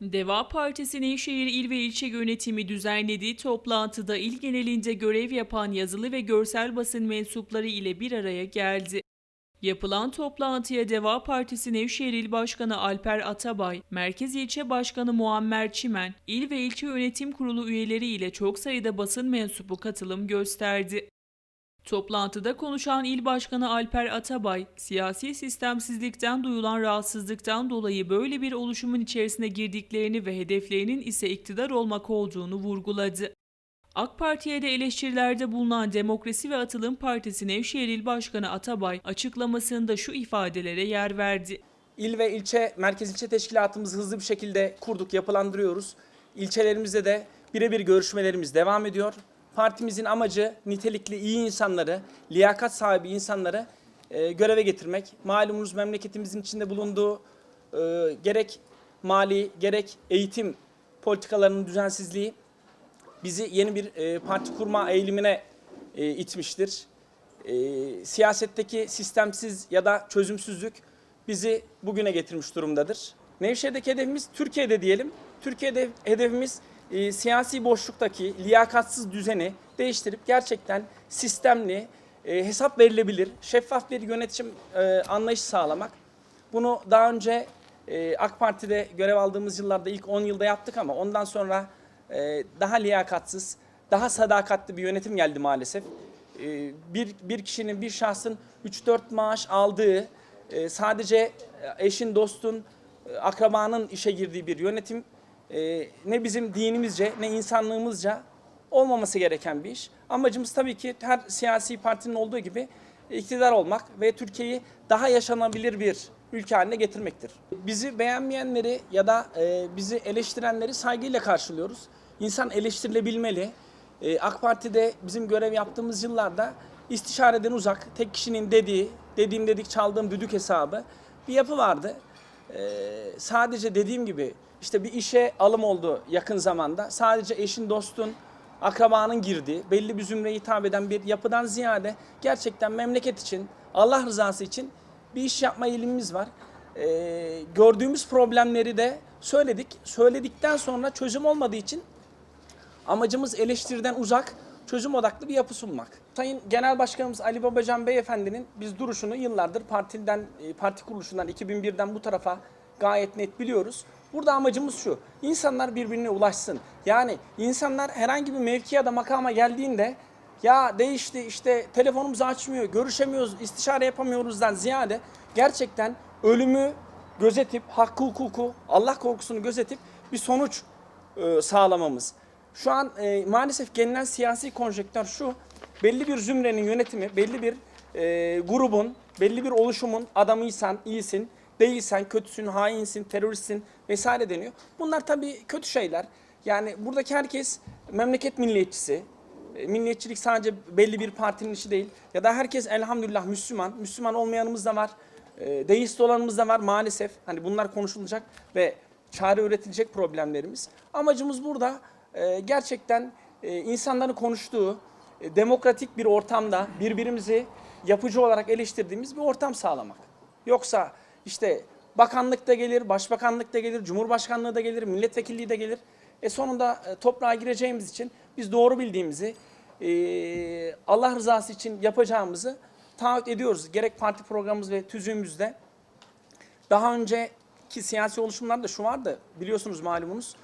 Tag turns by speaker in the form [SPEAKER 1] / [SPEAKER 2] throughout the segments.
[SPEAKER 1] Deva Partisi Nevşehir İl ve İlçe Yönetimi düzenlediği toplantıda il genelinde görev yapan yazılı ve görsel basın mensupları ile bir araya geldi. Yapılan toplantıya Deva Partisi Nevşehir İl Başkanı Alper Atabay, Merkez İlçe Başkanı Muammer Çimen, İl ve İlçe Yönetim Kurulu üyeleri ile çok sayıda basın mensubu katılım gösterdi. Toplantıda konuşan İl Başkanı Alper Atabay, siyasi sistemsizlikten duyulan rahatsızlıktan dolayı böyle bir oluşumun içerisine girdiklerini ve hedeflerinin ise iktidar olmak olduğunu vurguladı. AK Parti'ye de eleştirilerde bulunan Demokrasi ve Atılım Partisi Nevşehir İl Başkanı Atabay açıklamasında şu ifadelere yer verdi.
[SPEAKER 2] İl ve ilçe, merkez ilçe teşkilatımızı hızlı bir şekilde kurduk, yapılandırıyoruz. İlçelerimizde de birebir görüşmelerimiz devam ediyor. Partimizin amacı nitelikli iyi insanları, liyakat sahibi insanları e, göreve getirmek. Malumunuz memleketimizin içinde bulunduğu e, gerek mali gerek eğitim politikalarının düzensizliği bizi yeni bir e, parti kurma eğilimine e, itmiştir. E, siyasetteki sistemsiz ya da çözümsüzlük bizi bugüne getirmiş durumdadır. Nevşehir'deki hedefimiz Türkiye'de diyelim. Türkiye'de hedefimiz e, siyasi boşluktaki liyakatsız düzeni değiştirip gerçekten sistemli, e, hesap verilebilir, şeffaf bir yönetim e, anlayışı sağlamak. Bunu daha önce e, AK Parti'de görev aldığımız yıllarda ilk 10 yılda yaptık ama ondan sonra e, daha liyakatsız, daha sadakatli bir yönetim geldi maalesef. E, bir, bir kişinin, bir şahsın 3-4 maaş aldığı, e, sadece eşin, dostun, e, akrabanın işe girdiği bir yönetim e, ne bizim dinimizce ne insanlığımızca olmaması gereken bir iş. Amacımız tabii ki her siyasi partinin olduğu gibi iktidar olmak ve Türkiye'yi daha yaşanabilir bir ülke haline getirmektir. Bizi beğenmeyenleri ya da e, bizi eleştirenleri saygıyla karşılıyoruz. İnsan eleştirilebilmeli. E, AK Parti'de bizim görev yaptığımız yıllarda istişareden uzak, tek kişinin dediği, dediğim dedik çaldığım düdük hesabı bir yapı vardı. E, sadece dediğim gibi işte bir işe alım oldu yakın zamanda. Sadece eşin, dostun, akrabanın girdiği, belli bir zümreye hitap eden bir yapıdan ziyade gerçekten memleket için, Allah rızası için bir iş yapma eğilimimiz var. Ee, gördüğümüz problemleri de söyledik. Söyledikten sonra çözüm olmadığı için amacımız eleştiriden uzak, çözüm odaklı bir yapı sunmak. Sayın Genel Başkanımız Ali Babacan Beyefendi'nin biz duruşunu yıllardır partiden, e, parti kuruluşundan 2001'den bu tarafa gayet net biliyoruz. Burada amacımız şu. İnsanlar birbirine ulaşsın. Yani insanlar herhangi bir mevki ya da makama geldiğinde ya değişti işte telefonumuzu açmıyor, görüşemiyoruz, istişare yapamıyoruzdan ziyade gerçekten ölümü gözetip, hakkı hukuku, Allah korkusunu gözetip bir sonuç e, sağlamamız. Şu an e, maalesef gelinen siyasi konjektör şu. Belli bir zümrenin yönetimi, belli bir e, grubun, belli bir oluşumun adamıysan, iyisin, değilsen, kötüsün, hainsin, teröristsin vesaire deniyor. Bunlar tabii kötü şeyler. Yani buradaki herkes memleket milliyetçisi. E, Milliyetçilik sadece belli bir partinin işi değil. Ya da herkes elhamdülillah Müslüman. Müslüman olmayanımız da var. E, Deist olanımız da var maalesef. Hani bunlar konuşulacak ve çare üretilecek problemlerimiz. Amacımız burada e, gerçekten insanların konuştuğu demokratik bir ortamda birbirimizi yapıcı olarak eleştirdiğimiz bir ortam sağlamak. Yoksa işte bakanlık da gelir, başbakanlık da gelir, cumhurbaşkanlığı da gelir, milletvekilliği de gelir. E sonunda e, toprağa gireceğimiz için biz doğru bildiğimizi, e, Allah rızası için yapacağımızı taahhüt ediyoruz. Gerek parti programımız ve tüzüğümüzde. Daha önceki siyasi oluşumlarda şu vardı, biliyorsunuz malumunuz.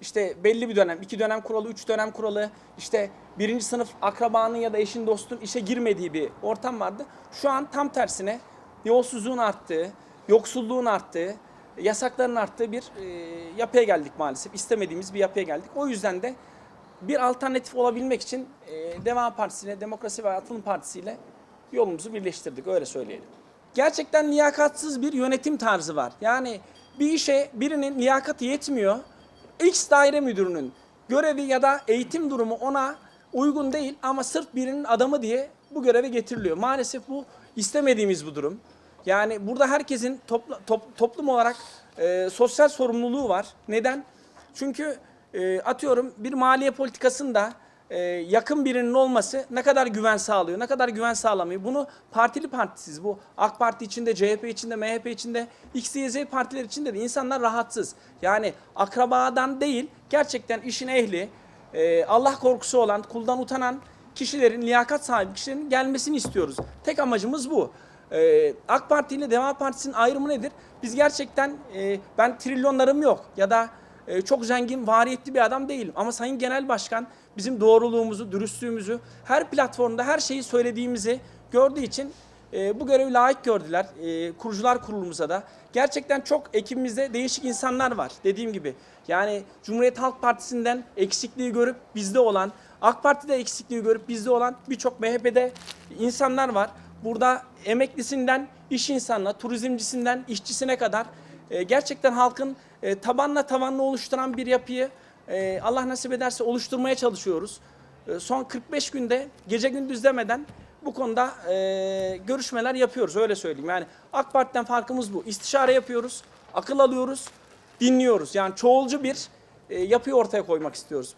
[SPEAKER 2] İşte belli bir dönem, iki dönem kuralı, üç dönem kuralı, işte birinci sınıf akrabanın ya da eşin dostun işe girmediği bir ortam vardı. Şu an tam tersine yolsuzluğun arttığı, yoksulluğun arttığı, yasakların arttığı bir e, yapıya geldik maalesef. İstemediğimiz bir yapıya geldik. O yüzden de bir alternatif olabilmek için e, Deva Partisi ile Demokrasi ve Atılım Partisi ile yolumuzu birleştirdik öyle söyleyelim. Gerçekten liyakatsız bir yönetim tarzı var. Yani bir işe birinin liyakati yetmiyor. X daire müdürünün görevi ya da eğitim durumu ona uygun değil ama sırf birinin adamı diye bu göreve getiriliyor. Maalesef bu istemediğimiz bu durum. Yani burada herkesin topla, top- toplum olarak e, sosyal sorumluluğu var. Neden? Çünkü e, atıyorum bir maliye politikasında e, yakın birinin olması ne kadar güven sağlıyor, ne kadar güven sağlamıyor. Bunu partili partisiz, bu AK Parti içinde, CHP içinde, MHP içinde, X, Y, Z partiler içinde de insanlar rahatsız. Yani akrabadan değil, gerçekten işin ehli, e, Allah korkusu olan, kuldan utanan kişilerin, liyakat sahibi kişilerin gelmesini istiyoruz. Tek amacımız bu. Ee, AK Parti ile Deva Partisi'nin ayrımı nedir? Biz gerçekten e, ben trilyonlarım yok ya da e, çok zengin, variyetli bir adam değilim. Ama Sayın Genel Başkan bizim doğruluğumuzu, dürüstlüğümüzü, her platformda her şeyi söylediğimizi gördüğü için e, bu görevi layık gördüler. E, kurucular kurulumuza da. Gerçekten çok ekibimizde değişik insanlar var dediğim gibi. Yani Cumhuriyet Halk Partisi'nden eksikliği görüp bizde olan, AK Parti'de eksikliği görüp bizde olan birçok MHP'de insanlar var. Burada emeklisinden iş insanına, turizmcisinden işçisine kadar e, gerçekten halkın e, tabanla tavanla oluşturan bir yapıyı e, Allah nasip ederse oluşturmaya çalışıyoruz. E, son 45 günde gece gündüz demeden bu konuda e, görüşmeler yapıyoruz öyle söyleyeyim. Yani AK Parti'den farkımız bu. İstişare yapıyoruz, akıl alıyoruz, dinliyoruz. Yani çoğulcu bir e, yapıyı ortaya koymak istiyoruz.